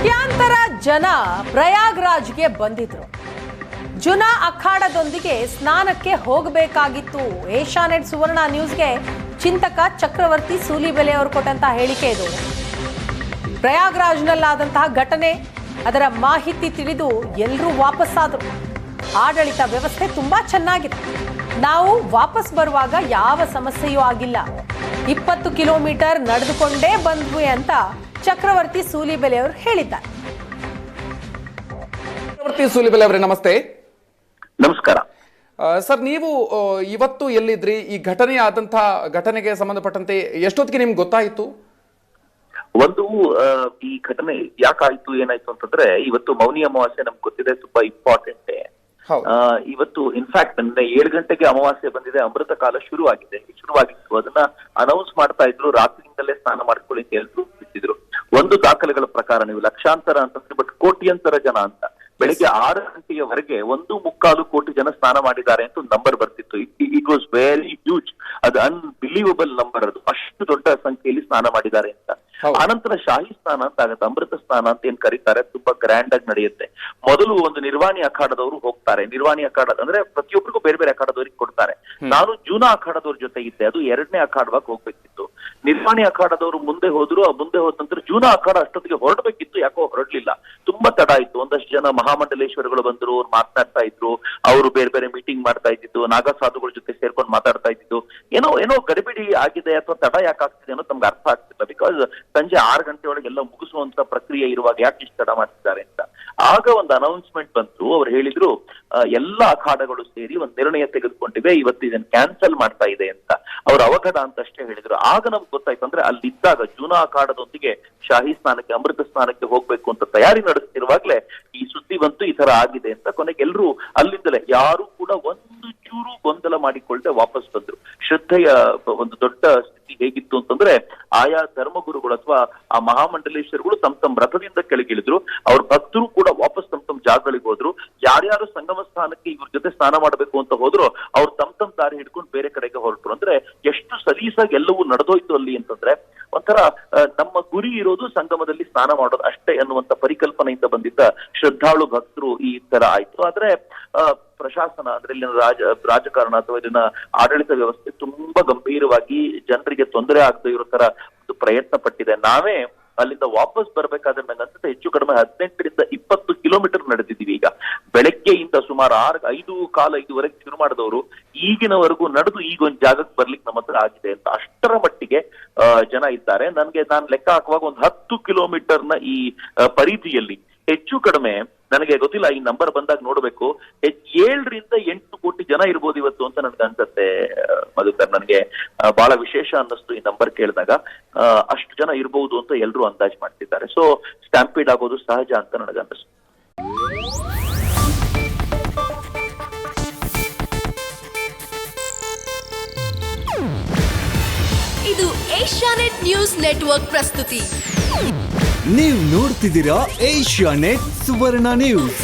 ಕೋಟ್ಯಾಂತರ ಜನ ಪ್ರಯಾಗ್ರಾಜ್ಗೆ ಬಂದಿದ್ರು. ಜುನಾ ಅಖಾಡದೊಂದಿಗೆ ಸ್ನಾನಕ್ಕೆ ಹೋಗಬೇಕಾಗಿತ್ತು. ಏಷ್ಯಾನೆಟ್ ಸುವರ್ಣ ನ್ಯೂಸ್ಗೆ ಚಿಂತಕ ಚಕ್ರವರ್ತಿ ಸೂಲಿಬೆಲೆ ಅವರು ಕೊಟ್ಟಂತಹ ಹೇಳಿಕೆ ಇದು. ಪ್ರಯಾಗ್ರಾಜ್ನಲ್ಲಾದಂತಹ ಘಟನೆ, ಅದರ ಮಾಹಿತಿ ತಿಳಿದು ಎಲ್ಲರೂ ವಾಪಸ್ಸಾದರು. ಆಡಳಿತ ವ್ಯವಸ್ಥೆ ತುಂಬಾ ಚೆನ್ನಾಗಿತ್ತು ನಾವು ವಾಪಸ್ ಬರುವಾಗ ಯಾವ ಸಮಸ್ಯೆಯೂ ಆಗಿಲ್ಲ. ಇಪ್ಪತ್ತು ಕಿಲೋಮೀಟರ್ ನಡೆದುಕೊಂಡೇ ಬಂದ್ವಿ ಅಂತ ಚಕ್ರವರ್ತಿ ಸೂಲಿಬೆಲೆ ಅವರು ಹೇಳಿದ್ದಾರೆ. ಚಕ್ರವರ್ತಿ ಸೂಲಿಬೆಲೆ ಅವರೇ ನಮಸ್ತೆ. ನಮಸ್ಕಾರ. ಸರ್ ನೀವು ಇವತ್ತು ಎಲ್ಲಿದ್ರಿ? ಈ ಘಟನೆ ಆದಂತಹ ಘಟನೆಗೆ ಸಂಬಂಧಪಟ್ಟಂತೆ ಎಷ್ಟೊತ್ತಿಗೆ ನಿಮ್ಗೆ ಗೊತ್ತಾಯಿತು? ಒಂದು ಈ ಘಟನೆ ಯಾಕಾಯ್ತು ಏನಾಯ್ತು ಅಂತಂದ್ರೆ ಇವತ್ತು ಮೌನಿ ಅಮಾವಾಸ್ಯೆ ನಮ್ಗೆ ಗೊತ್ತಿದೆ ತುಂಬಾ ಇಂಪಾರ್ಟೆಂಟ್ ಇವತ್ತು ಇನ್ಫ್ಯಾಕ್ಟ್ ನಿನ್ನೆ ಏಳು ಗಂಟೆಗೆ ಅಮಾವಾಸ್ಯೆ ಬಂದಿದೆ ಅಮೃತ ಕಾಲ ಶುರುವಾಗಿದೆ. ಶುರುವಾಗಿತ್ತು. ಅದನ್ನ ಅನೌನ್ಸ್ ಮಾಡ್ತಾ ಇದ್ರು ರಾತ್ರಿಯಿಂದಲೇ ಸ್ನಾನ ಮಾಡ್ಕೊಳ್ಳಿ ಅಂತ ಹೇಳಿದ್ರು ಬಿಟ್ಟಿದ್ರು. ಒಂದು ದಾಖಲೆಗಳ ಪ್ರಕಾರ ನೀವು ಲಕ್ಷಾಂತರ ಅಂತಂದ್ರೆ ಬಟ್ ಕೋಟ್ಯಂತರ ಜನ ಅಂತ. ಬೆಳಿಗ್ಗೆ ಆರು ಗಂಟೆಯವರೆಗೆ ಒಂದು ಮುಕ್ಕಾಲು ಕೋಟಿ ಜನ ಸ್ನಾನ ಮಾಡಿದ್ದಾರೆ ಅಂತ ಒಂದು ನಂಬರ್ ಬರ್ತಿತ್ತು. ಇಟ್ ವಾಸ್ ವೆರಿ ಹ್ಯೂಜ್ ಅದು ಅನ್ಬಿಲೀವಬಲ್ ನಂಬರ್ ಅದು. ಅಷ್ಟು ದೊಡ್ಡ ಸಂಖ್ಯೆಯಲ್ಲಿ ಸ್ನಾನ ಮಾಡಿದ್ದಾರೆ ಅಂತ. ಆನಂತರ ಶಾಹಿ ಸ್ನಾನ ಅಂತ ಆಗುತ್ತೆ ಅಮೃತ ಸ್ನಾನ ಅಂತ ಏನ್ ಕರೀತಾರೆ ತುಂಬಾ ಗ್ರ್ಯಾಂಡ್ ಆಗಿ ನಡೆಯುತ್ತೆ. ಮೊದಲು ಒಂದು ನಿರ್ವಾಣಿ ಅಖಾಡದವರು ಹೋಗ್ತಾರೆ. ನಿರ್ವಾಣಿ ಅಖಾಡ ಅಂದ್ರೆ ಪ್ರತಿಯೊಬ್ಬರಿಗೂ ಬೇರೆ ಬೇರೆ ಅಖಾಡದವ್ರಿಗೆ ಕೊಡ್ತಾರೆ. ನಾನು ಜೂನ ಅಖಾಡದವ್ರ ಜೊತೆ ಇದ್ದೆ ಅದು ಎರಡನೇ ಅಖಾಡವಾಗಿ ಹೋಗ್ಬೇಕಿತ್ತು ನಿರ್ವಾಣಿ ಅಖಾಡದವರು ಮುಂದೆ ಹೋದ್ರು, ಆ ಮುಂದೆ ಹೋದ ನಂತರ ಜೂನ ಅಖಾಡ ಅಷ್ಟೊತ್ತಿಗೆ ಹೊರಡ್ಬೇಕಿತ್ತು, ಯಾಕೋ ಹೊರಡ್ಲಿಲ್ಲ. ತುಂಬಾ ತಡ ಇತ್ತು. ಒಂದಷ್ಟು ಜನ ಮಹಾಮಂಡಲೇಶ್ವರಗಳು ಬಂದ್ರು, ಅವ್ರು ಮಾತನಾಡ್ತಾ ಇದ್ರು, ಅವರು ಬೇರೆ ಬೇರೆ ಮೀಟಿಂಗ್ ಮಾಡ್ತಾ ಇದ್ದಿದ್ದು ನಾಗಾ ಸಾಧುಗಳ ಜೊತೆ ಸೇರ್ಕೊಂಡು ಮಾತಾಡ್ತಾ ಇದ್ದಿದ್ದು. ಏನೋ ಏನೋ ಗಡಿಬಿಡಿ ಆಗಿದೆ ಅಥವಾ ತಡ ಯಾಕೆ ಆಗ್ತಿದೆ ಅನ್ನೋ ನಮ್ಗೆ ಅರ್ಥ ಆಗ್ತಿಲ್ಲ. ಬಿಕಾಸ್ ಸಂಜೆ ಆರು ಗಂಟೆ ಒಳಗೆ ಎಲ್ಲ ಮುಗಿಸುವಂತ ಪ್ರಕ್ರಿಯೆ ಇರುವಾಗ ಯಾಕೆ ಇಷ್ಟು ತಡ ಮಾಡ್ತಿದ್ದಾರೆ ಅಂತ. ಆಗ ಒಂದು ಅನೌನ್ಸ್ಮೆಂಟ್ ಬಂತು. ಅವ್ರು ಹೇಳಿದ್ರು ಎಲ್ಲ ಅಖಾಡಗಳು ಸೇರಿ ಒಂದು ನಿರ್ಣಯ ತೆಗೆದುಕೊಂಡಿವೆ. ಇವತ್ತು ಇದನ್ನು ಕ್ಯಾನ್ಸಲ್ ಮಾಡ್ತಾ ಇದೆ ಅಂತ. ಅವ್ರ ಅವಘಡ ಅಂತ ಅಷ್ಟೇ ಹೇಳಿದ್ರು. ಆಗ ನಮ್ಗೆ ಗೊತ್ತಾಯ್ತು ಅಂದ್ರೆ ಅಲ್ಲಿದ್ದಾಗ ಜೂನಾ ಅಖಾಡದೊಂದಿಗೆ ಶಾಹಿ ಸ್ನಾನಕ್ಕೆ, ಅಮೃತ ಸ್ನಾನಕ್ಕೆ ಹೋಗ್ಬೇಕು ಅಂತ ತಯಾರಿ ನಡೆಸ್ತಿರುವಾಗ್ಲೇ ಈ ಸುದ್ದಿ ಬಂತು, ಈ ತರ ಆಗಿದೆ ಅಂತ ಕೊನೆಗೆ ಎಲ್ಲರೂ ಅಲ್ಲಿಂದಲೇ ಯಾರು ಕೂಡ ಒಂದು ಚೂರು ಗೊಂದಲ ಮಾಡಿಕೊಳ್ಳದೆ ವಾಪಸ್ ಬಂದ್ರು. ಶ್ರದ್ಧೆಯ ಒಂದು ದೊಡ್ಡ ಸ್ಥಿತಿ ಹೇಗಿತ್ತು ಅಂತಂದ್ರೆ ಆಯಾ ಧರ್ಮಗುರುಗಳು ಅಥವಾ ಆ ಮಹಾಮಂಡಲೇಶ್ವರಗಳು ತಮ್ಮ ತಮ್ಮ ರಥದಿಂದ ಕೆಳಗಿಳಿದ್ರು. ಅವ್ರ ಭಕ್ತರು ಕೂಡ ವಾಪಸ್ ತಮ್ಮ ತಮ್ಮ ಜಾಗಗಳಿಗೆ ಹೋದ್ರು. ಯಾರ್ಯಾರು ಸಂಗಮ ಸ್ಥಾನಕ್ಕೆ ಇವ್ರ ಜೊತೆ ಸ್ನಾನ ಮಾಡಬೇಕು ಅಂತ ಹೋದ್ರು, ಅವ್ರು ತಮ್ಮ ಹಿಡ್ಕೊಂಡು ಬೇರೆ ಕಡೆಗೆ ಹೊರಟ್ರು. ಅಂದ್ರೆ ಎಷ್ಟು ಸಲೀಸಾಗಿ ಎಲ್ಲವೂ ನಡೆದೋಯ್ತು ಅಲ್ಲಿ ಅಂತಂದ್ರೆ, ಒಂಥರ ನಮ್ಮ ಗುರಿ ಇರೋದು ಸಂಗಮದಲ್ಲಿ ಸ್ನಾನ ಮಾಡೋದು ಅಷ್ಟೇ ಅನ್ನುವಂತ ಪರಿಕಲ್ಪನೆಯಿಂದ ಬಂದಿದ್ದ ಶ್ರದ್ಧಾಳು ಭಕ್ತರು ಈ ತರ ಆಯ್ತು. ಆದ್ರೆ ಪ್ರಶಾಸನ, ಅಂದ್ರೆ ಇಲ್ಲಿನ ರಾಜ, ರಾಜಕಾರಣ ಅಥವಾ ಇಲ್ಲಿನ ಆಡಳಿತ ವ್ಯವಸ್ಥೆ ತುಂಬಾ ಗಂಭೀರವಾಗಿ ಜನರಿಗೆ ತೊಂದರೆ ಆಗದೆ ಇರೋ ತರ ಪ್ರಯತ್ನ ಪಟ್ಟಿದೆ. ನಾವೇ ಅಲ್ಲಿಂದ ವಾಪಸ್ ಬರ್ಬೇಕಾದ್ರೆ ಅನ್ಸುತ್ತೆ ಹೆಚ್ಚು ಕಡಿಮೆ ಹದಿನೆಂಟರಿಂದ ಇಪ್ಪತ್ತು ಕಿಲೋಮೀಟರ್ ನಡೆದಿದ್ದೀವಿ ಈಗ. ಬೆಳಗ್ಗೆಯಿಂದ ಸುಮಾರು ಆರು, ಐದು ಕಾಲ ಐದುವರೆಗೆ ಶುರು ಮಾಡಿದವರು ಈಗಿನವರೆಗೂ ನಡೆದು ಈಗ ಒಂದು ಜಾಗಕ್ಕೆ ಬರ್ಲಿಕ್ಕೆ ನಮ್ಮ ಹತ್ರ ಆಗಿದೆ ಅಂತ. ಅಷ್ಟರ ಮಟ್ಟಿಗೆ ಜನ ಇದ್ದಾರೆ. ನನ್ಗೆ ನಾನು ಲೆಕ್ಕ ಹಾಕುವಾಗ ಒಂದು ಹತ್ತು ಕಿಲೋಮೀಟರ್ನ ಈ ಪರಿಧಿಯಲ್ಲಿ ಹೆಚ್ಚು ಕಡಿಮೆ ನನಗೆ ಗೊತ್ತಿಲ್ಲ, ಈ ನಂಬರ್ ಬಂದಾಗ ನೋಡ್ಬೇಕು. ಏಳರಿಂದ ಎಂಟು ಕೋಟಿ ಜನ ಇರ್ಬೋದು ಇವತ್ತು ಅಂತ ನನ್ಗೆ ಅನ್ಸತ್ತೆ ಮಧುಕರ್. ನನಗೆ ಬಹಳ ವಿಶೇಷ ಅನ್ನಿಸ್ತು ಈ ನಂಬರ್ ಕೇಳಿದಾಗ. ಅಷ್ಟು ಜನ ಇರಬಹುದು ಅಂತ ಎಲ್ಲರೂ ಅಂದಾಜು ಮಾಡ್ತಿದ್ದಾರೆ. ಸೊ ಸ್ಟ್ಯಾಂಪೀಡ್ ಆಗೋದು ಸಹಜ ಅಂತ ನನಗೆ ಅನ್ನಿಸ್ತು ಇದು ಏಷ್ಯಾನೆಟ್ ನ್ಯೂಸ್ ನೆಟ್ವರ್ಕ್ ಪ್ರಸ್ತುತಿ. ನೀವು ನೋಡ್ತಿದ್ದೀರಾ ಏಷ್ಯಾ ನೆಟ್ ಸುವರ್ಣ ನ್ಯೂಸ್.